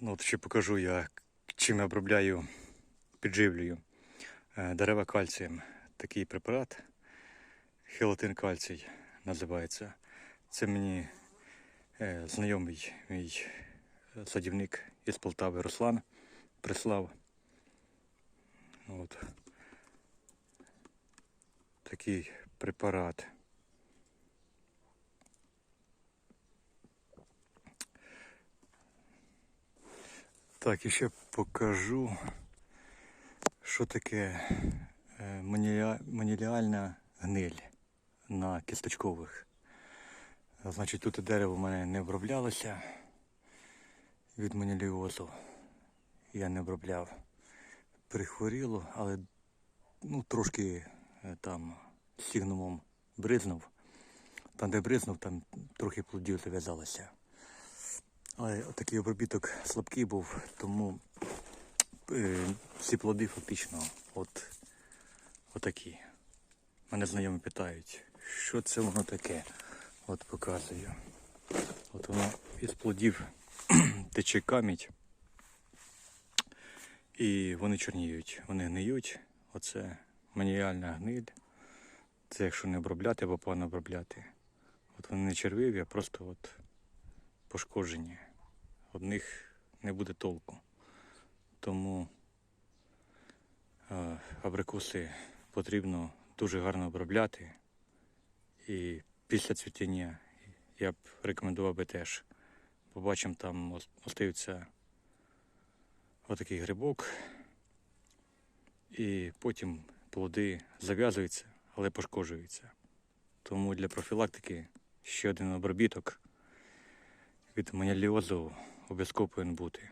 Ну, от ще покажу я, чим я обробляю, підживлюю е, дерева кальцієм. Такий препарат, хелатин кальцій називається. Це мені е, знайомий мій садівник із Полтави Руслан прислав. От. Такий препарат. Так, і ще покажу, що таке е, маніліальна гниль на кісточкових. Значить, тут дерево в мене не оброблялося від маніліозу. Я не обробляв. Прихворіло, але ну, трошки е, там сігнумом бризнув. Там, де бризнув, там трохи плодів зав'язалося. Але такий обробіток слабкий був, тому е, всі плоди фактично от, отакі. Мене знайомі питають, що це воно таке. От показую. От воно із плодів тече камідь. І вони чорніють, вони гниють. Оце маніальна гниль. Це якщо не обробляти або погано обробляти. От вони не червиві, а просто от пошкоджені. Од них не буде толку. Тому е, абрикоси потрібно дуже гарно обробляти. І після цвітіння я б рекомендував би теж. Побачимо, там ос- остаються отакий грибок. І потім плоди зав'язуються, але пошкоджуються. Тому для профілактики ще один обробіток від маніліозу обов'язково повинен бути.